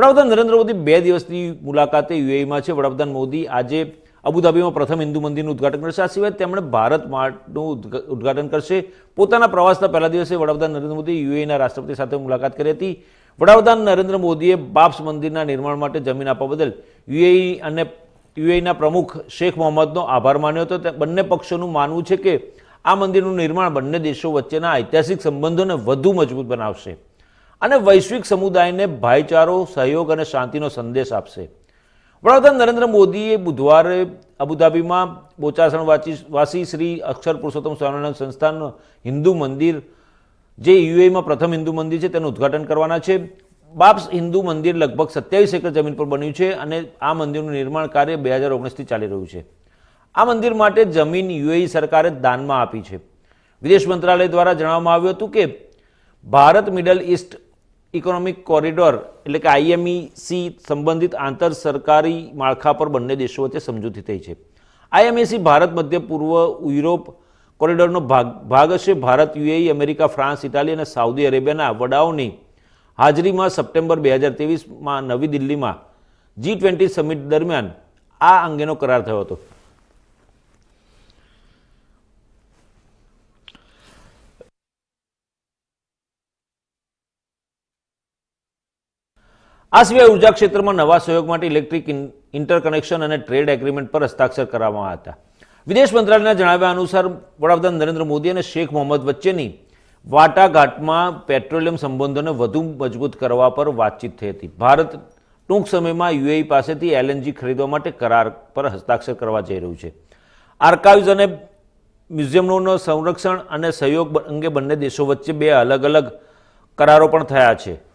વડાપ્રધાન નરેન્દ્ર મોદી બે દિવસની મુલાકાતે યુએઈમાં છે. વડાપ્રધાન મોદી આજે અબુધાબીમાં પ્રથમ હિન્દુ મંદિરનું ઉદ્ઘાટન કરશે. આ સિવાય તેમણે ભારત ઉદ્ઘ- ઉદ્ઘાટન કરશે. પોતાના પ્રવાસના પહેલા દિવસે વડાપ્રધાન નરેન્દ્ર મોદી યુએઈના રાષ્ટ્રપતિ સાથે મુલાકાત કરી હતી. વડાપ્રધાન નરેન્દ્ર મોદીએ બાપ્સ મંદિરના નિર્માણ માટે જમીન આપવા બદલ યુએઈ અને યુએઈના પ્રમુખ શેખ મોહમ્મદનો આભાર માન્યો હતો. બંને પક્ષોનું માનવું છે કે આ મંદિરનું નિર્માણ બંને દેશો વચ્ચેના ઐતિહાસિક સંબંધોને વધુ મજબૂત બનાવશે. અને વૈશ્વિક સમુદાયને ભાઈચારો, સહયોગ અને શાંતિનો સંદેશ આપશે. વડાપ્રધાન નરેન્દ્ર મોદીએ બુધવારે અબુધાબીમાં બોચાસણ વાચી વાસી શ્રી અક્ષર પુરુષોત્તમ સ્વામિનારાયણ સંસ્થાન હિન્દુ મંદિર, જે યુએમાં પ્રથમ હિન્દુ મંદિર છે, તેનું ઉદ્ઘાટન કરવાના છે. બાપ્સ હિન્દુ મંદિર લગભગ સત્યાવીસ એકર જમીન પર બન્યું છે અને આ મંદિરનું નિર્માણ કાર્ય બે હજાર ઓગણીસથી ચાલી રહ્યું છે. આ મંદિર માટે જમીન યુએઈ સરકારે દાનમાં આપી છે. વિદેશ મંત્રાલય દ્વારા જણાવવામાં આવ્યું હતું કે Bharat, middle east economic corridor એટલે કે આઈએમઈસી સંબંધિત આંતર સરકારી માળખા પર બંને દેશો વચ્ચે સમજૂતી થઈ છે. આઈએમએસી ભારત, મધ્ય, પૂર્વ યુરોપ કોરિડોરનો ભાગ ભાગ હશે. Bharat, UAE, America, France, Italy અને સાઉદી અરેબિયાના વડાઓની હાજરીમાં સપ્ટેમ્બર બે હજાર તેવીસમાં નવી દિલ્હીમાં જી ટ્વેન્ટી સમિટ દરમિયાન આ અંગેનો કરાર થયો હતો. આ સિવાય ઊર્જા ક્ષેત્રમાં નવા સહયોગ માટે ઇલેક્ટ્રિક ઇન- ઇન્ટરકનેક્શન અને ટ્રેડ એગ્રીમેન્ટ પર હસ્તાક્ષર કરવામાં હતા. વિદેશ મંત્રાલયના જણાવ્યા અનુસાર વડાપ્રધાન નરેન્દ્ર મોદી અને શેખ મોહમ્મદ વચ્ચેની વાટાઘાટમાં પેટ્રોલિયમ સંબંધોને વધુ મજબૂત કરવા પર વાતચીત થઈ હતી. ભારત ટૂંક સમયમાં યુએઈ પાસેથી એલએનજી ખરીદવા માટે કરાર પર હસ્તાક્ષર કરવા જઈ રહ્યું છે. આર્કાઇવ્સ અને મ્યુઝિયમનો સંરક્ષણ અને સહયોગ અંગે બંને દેશો વચ્ચે બે અલગ અલગ કરારો પણ થયા છે.